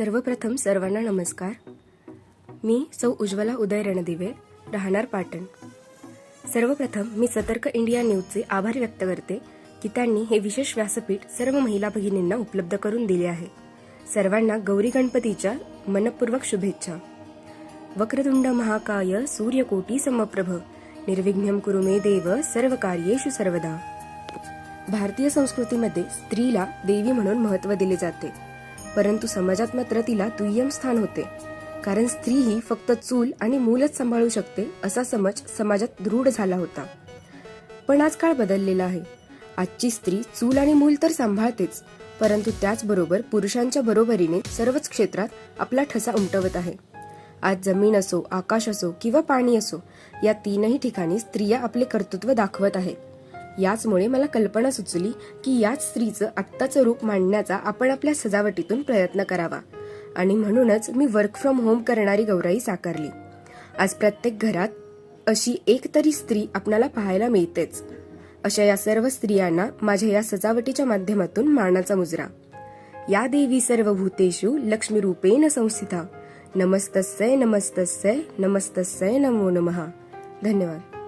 सर्वप्रथम सर्वांना नमस्कार. मी सौ उज्ज्वला उदय रणदिवे राहणार पाटण. सर्वप्रथम मी सतर्क इंडिया न्यूजचे आभार व्यक्त करते की त्यांनी हे विशेष व्यासपीठ सर्व महिला भगिनींना उपलब्ध करून दिले आहे. सर्वांना गौरी गणपतीच्या मनपूर्वक शुभेच्छा. वक्रतुंड महाकाय सूर्यकोटी समप्रभ. निर्विघ्नम कुरु मे देव सर्व कार्येषु सर्वदा. भारतीय संस्कृतीमध्ये स्त्रीला देवी म्हणून महत्त्व दिले जाते. परंतु समाजात मात्र तिला दुय्यम स्थान होते. कारण स्त्री ही फक्त चूल आणि मूलच सांभाळू शकते असा समज समाजात दृढ झाला होता. पण आज काळ बदललेला आहे. आजची स्त्री चूल आणि मूल तर सांभाळतेच परंतु त्याचबरोबर पुरुषांच्या बरोबरीने सर्वच क्षेत्रात आपला ठसा उमटवत आहे. आज जमीन असो आकाश असो किंवा पाणी असो या तीनही ठिकाणी स्त्रिया आपले कर्तृत्व दाखवत आहेत याचमुळे मला कल्पना सुचली की याच स्त्रीचं आत्ताचं रूप मांडण्याचा आपण आपल्या सजावटीतून प्रयत्न करावा. आणि म्हणूनच मी वर्क फ्रॉम होम करणारी गौराई साकारली. आज प्रत्येक घरात अशी एक तरी स्त्री आपणाला पाहायला मिळतेच. अशा या सर्व स्त्रियांना माझ्या या सजावटीच्या माध्यमातून मानाचा मुजरा. या देवी सर्व भूतेषु लक्ष्मी रूपेण संस्थिता. नमस्तस्य नमस्तस्य नमस्तस्य नमो नमः. धन्यवाद.